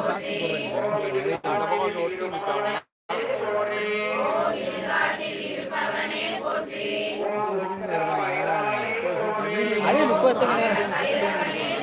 சாட்சி போடுறேன் அது முப்பது செகண்ட்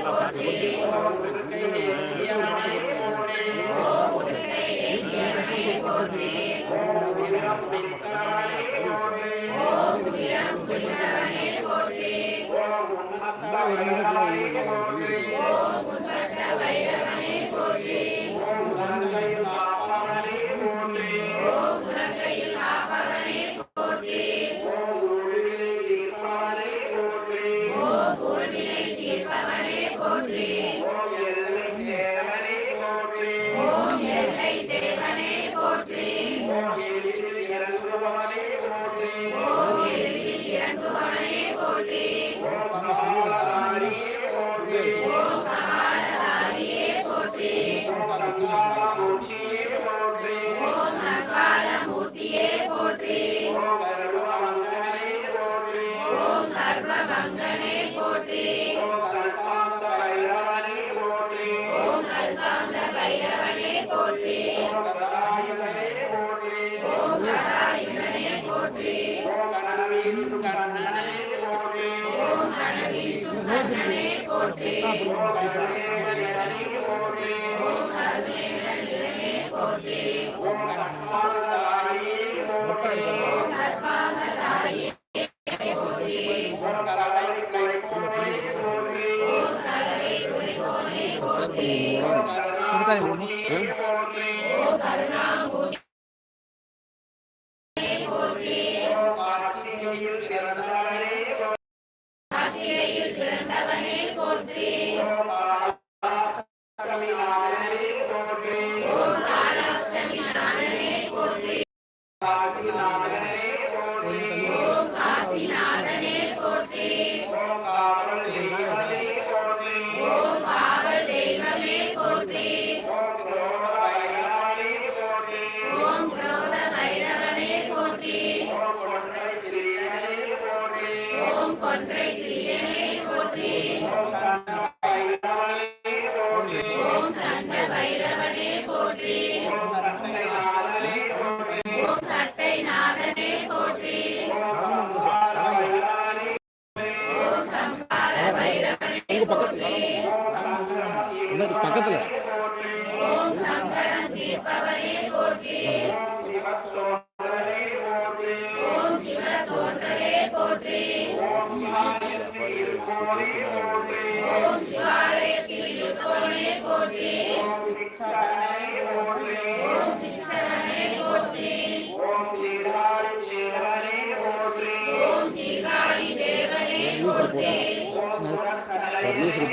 大不能白饭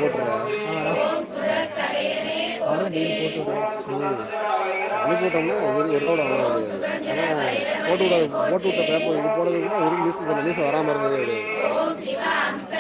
நியூஸ் ரிப்போர்ட்டரா அவ்வளோதான் டெய்லி போட்டு விடுறேன் அனுப்பிவிட்டோம்னா இது ஒர்க் அவுட் ஆனால் போட்டு விட போட்டு விட்ட பேப்பர் இது போடுறதுக்குன்னா ஒரு நியூஸ் பேப்பர் நியூஸ் வராமல் இருந்ததே கிடையாது.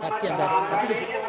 கத்தி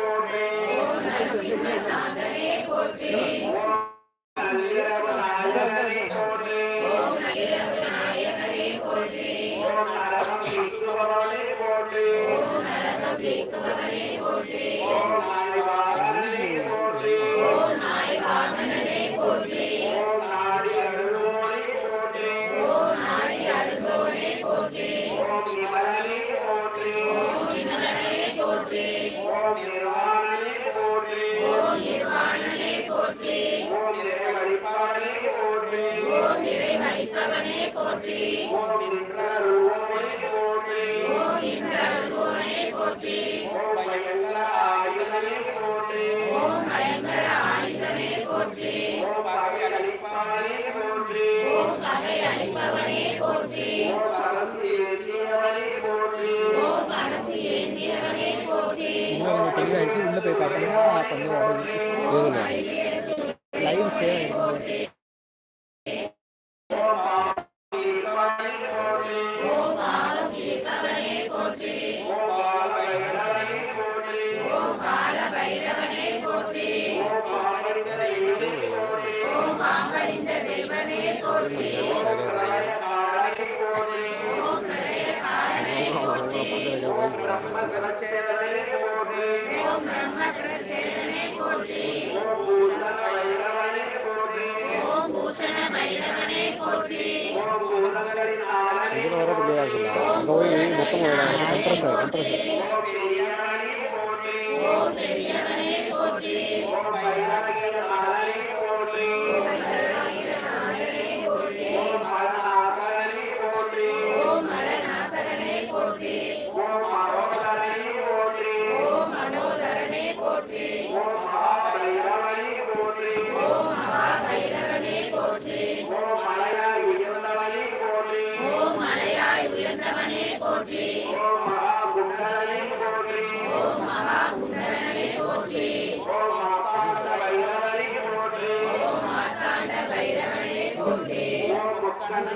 மூணுலாம்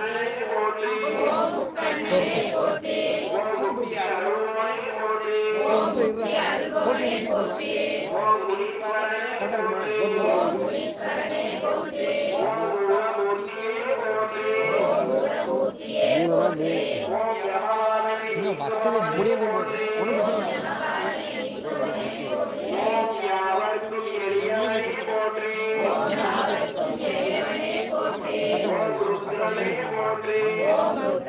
மூணு இன்னும் ஃபஸ்ட்டு முடியல ஒன்றும் இந்த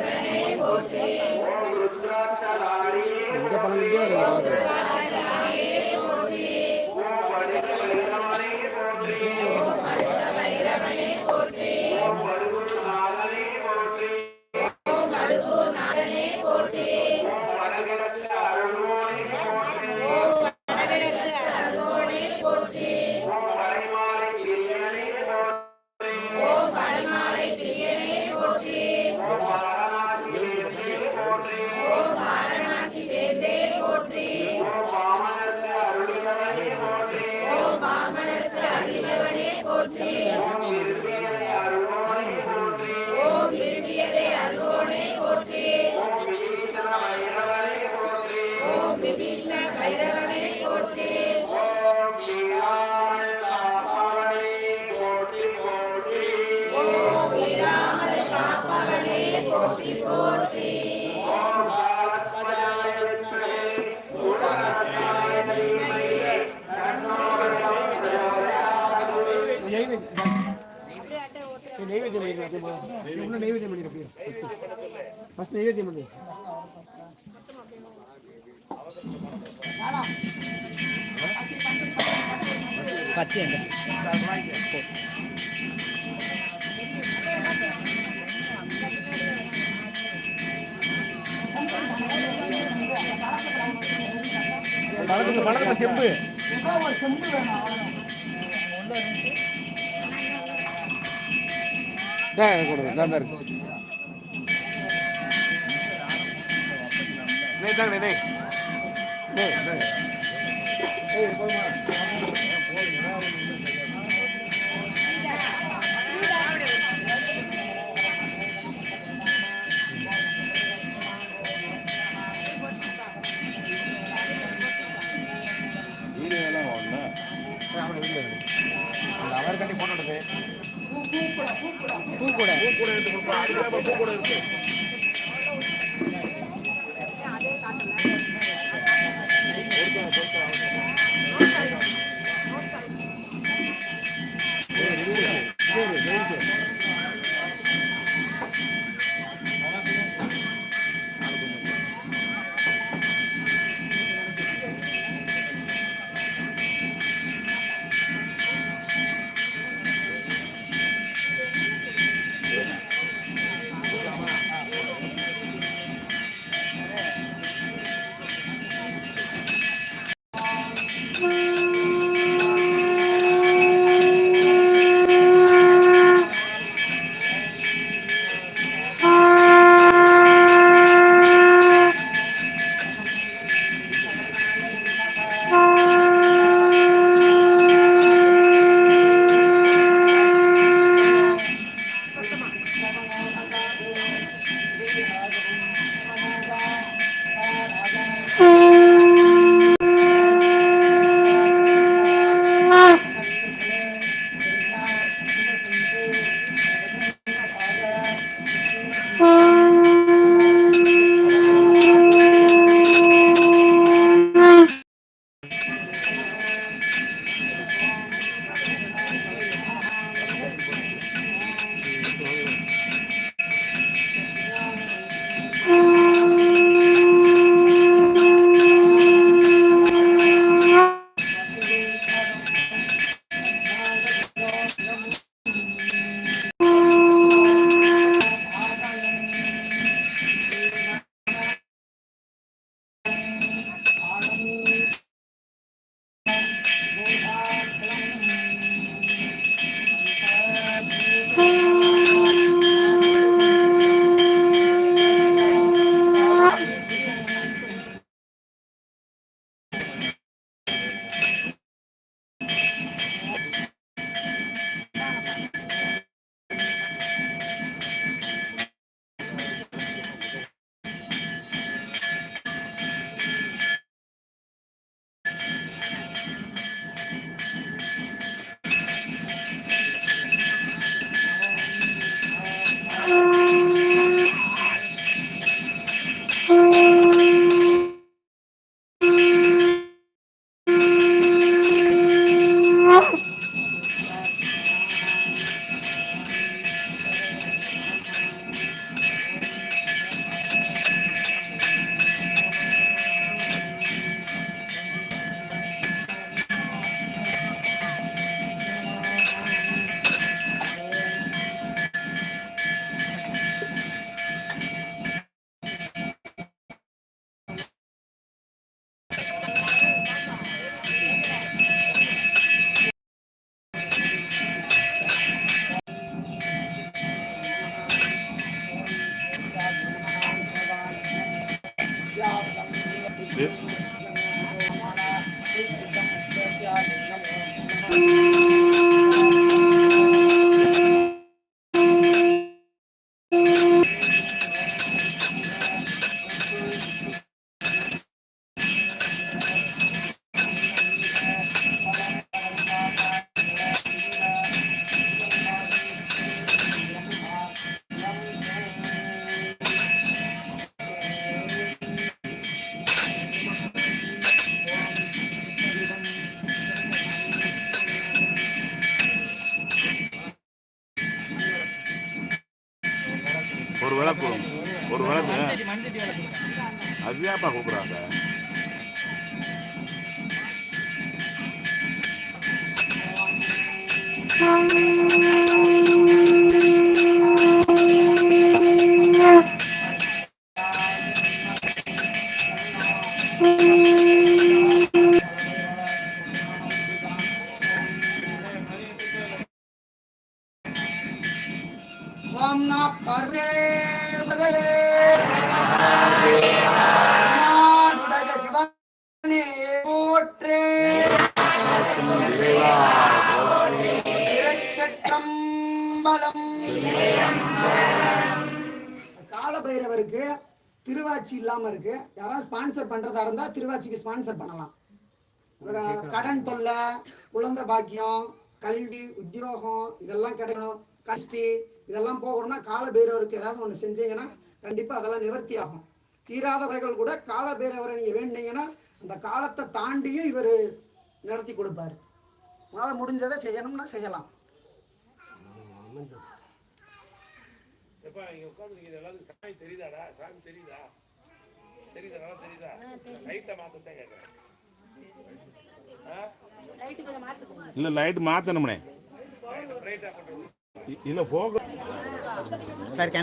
பழக்கத்தில் செம்பு. கொடுங்க. நான் தான் இருக்கு. அதுதான்ப்பா திருவாச்சி இல்லாம இருக்கு. யாராவது ஸ்பான்சர் பண்றதா இருந்தா திருவாச்சிக்கு ஸ்பான்சர் பண்ணலாம். கடன் தொல்லை குழந்தை பாக்கியம் கல்வி உத்தியோகம் இதெல்லாம் கிடைக்கணும். கஷ்டி இதெல்லாம் போகணும்னா காலபைரவருக்கு ஏதாவது ஒன்று செஞ்சீங்கன்னா கண்டிப்பாக அதெல்லாம் நிவர்த்தி ஆகும். தீராதவர்கள் கூட காலபைரவரை நீங்கள் வேண்டிங்கன்னா அந்த காலத்தை தாண்டியும் இவர் நடத்தி கொடுப்பாரு. உங்களால் முடிஞ்சதை செய்யணும்னா செய்யலாம். இல்லை லைட் மாற்றணும்னே இல்லை போக சார்